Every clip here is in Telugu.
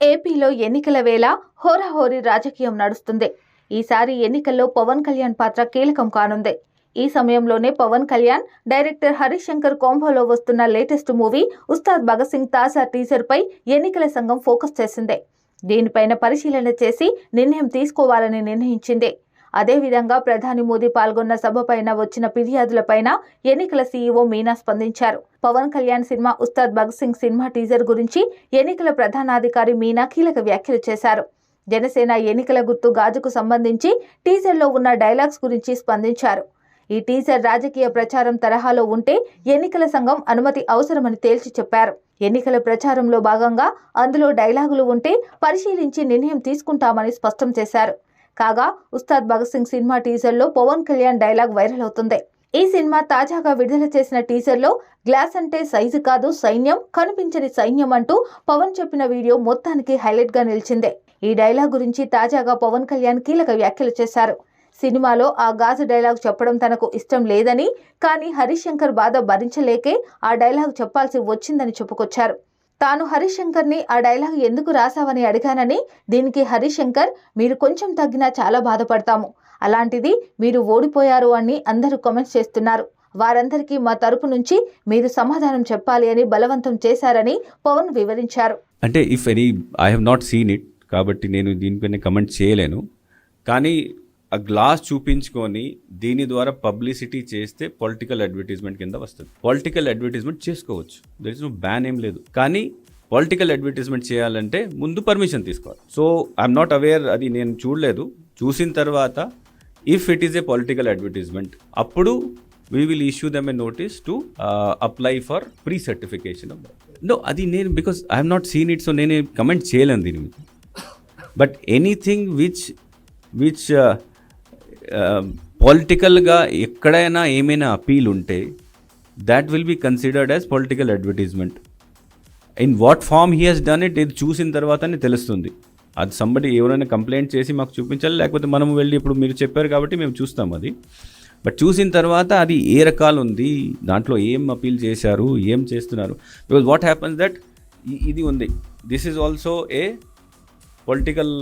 ఏపీలో ఎన్నికల వేళ హోరాహోరీ రాజకీయం నడుస్తుంది. ఈసారి ఎన్నికల్లో పవన్ కళ్యాణ్ పాత్ర కీలకం కానుంది. ఈ సమయంలోనే పవన్ కళ్యాణ్ డైరెక్టర్ హరీష్ శంకర్ కోంబోలో వస్తున్న లేటెస్ట్ మూవీ ఉస్తాద్ భగత్ సింగ్ తాజా టీజర్పై ఎన్నికల సంఘం ఫోకస్ చేసింది. దీనిపైన పరిశీలన చేసి నిర్ణయం తీసుకోవాలని నిర్ణయించింది. అదేవిధంగా ప్రధాని మోదీ పాల్గొన్న సభపైన వచ్చిన ఫిర్యాదులపైన ఎన్నికల సీఈఓ మీనా స్పందించారు. Pawan Kalyan cinema Ustaad Bhagat Singh cinema teaser గురించి ఎన్నికల ప్రధానాధికారి మీనా కీలక వ్యాఖ్యలు చేశారు. జనసేన ఎన్నికల గుర్తు గాజుకు సంబంధించి టీజర్లో ఉన్న డైలాగ్స్ గురించి స్పందించారు. ఈ టీజర్ రాజకీయ ప్రచారం తరహాలో ఉంటే ఎన్నికల సంఘం అనుమతి అవసరమని తేల్చి చెప్పారు. ఎన్నికల ప్రచారంలో భాగంగా అందులో డైలాగులు ఉంటే పరిశీలించి నిర్ణయం తీసుకుంటామని స్పష్టం చేశారు. కాగా ఉస్తాద్ భగత్ సింగ్ సినిమా టీజర్లో పవన్ కళ్యాణ్ డైలాగ్ వైరల్ అవుతుంది. ఈ సినిమా తాజాగా విడుదల చేసిన టీజర్లో గ్లాస్ అంటే సైజు కాదు సైన్యం కనిపించని సైన్యం అంటూ పవన్ చెప్పిన వీడియో మొత్తానికి హైలైట్గా నిలిచిందే. ఈ డైలాగ్ గురించి తాజాగా పవన్ కళ్యాణ్ కీలక వ్యాఖ్యలు చేశారు. సినిమాలో ఆ గాజు డైలాగ్ చెప్పడం తనకు ఇష్టం లేదని కానీ హరిశంకర్ బాధ భరించలేకే ఆ డైలాగ్ చెప్పాల్సి వచ్చిందని చెప్పుకొచ్చారు. తాను హరిశంకర్ని ఆ డైలాగ్ ఎందుకు రాసావని అడిగానని దీనికి హరీష్ శంకర్ మీరు కొంచెం తగ్గినా చాలా బాధపడతాము. అలాంటిది మీరు ఓడిపోయారు అని అందరూ కామెంట్స్ చేస్తున్నారు. వారందరికీ మా తరపు నుంచి మీరు సమాధానం చెప్పాలి అని బలవంతం చేశారని పవన్ వివరించారు. అంటే if any I have not seen it కాబట్టి నేను దీనిపైన కమెంట్ చేయలేను. కానీ ఆ గ్లాస్ చూపించుకొని దీని ద్వారా పబ్లిసిటీ చేస్తే పొలిటికల్ అడ్వర్టైజ్మెంట్ కింద వస్తుంది. పొలిటికల్ అడ్వర్టైజ్మెంట్ చేసుకోవచ్చు. దర్ ఇస్ నో బ్యాన్ ఏం లేదు. కానీ పొలిటికల్ అడ్వర్టైజ్మెంట్ చేయాలంటే ముందు పర్మిషన్ తీసుకోవాలి. సో ఐఎమ్ నాట్ అవేర్ అది నేను చూడలేదు. చూసిన తర్వాత if it is a political advertisement అప్పుడు we will issue them a notice to apply for pre certification no అది నేను because I'm not seen it so నేను కమెంట్ చేయలేను దీని మీద. బట్ ఎనీథింగ్ విచ్ విచ్ పొలిటికల్గా ఎక్కడైనా ఏమైనా అపీల్ ఉంటే that will be considered as political advertisement in what form he has done it ఇది చూసిన తర్వాతనే తెలుస్తుంది. అది సంబడి ఎవరైనా కంప్లైంట్ చేసి మాకు చూపించాలి లేకపోతే మనం వెళ్ళి ఇప్పుడు మీరు చెప్పారు కాబట్టి మేము చూస్తాం అది. బట్ చూసిన తర్వాత అది ఏ రకాలు ఉంది దాంట్లో ఏం అపీల్ చేశారు ఏం చేస్తున్నారు? బికాజ్ వాట్ హ్యాపన్స్ దట్ ఇది ఉంది. This is also a political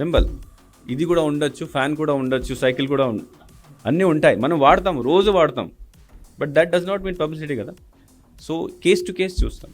symbol ఇది కూడా ఉండొచ్చు ఫ్యాన్ కూడా ఉండొచ్చు సైకిల్ కూడా అన్నీ ఉంటాయి. మనం వాడతాం రోజు వాడతాం. But that does not mean publicity కదా. సో కేస్ టు కేస్ చూస్తాం.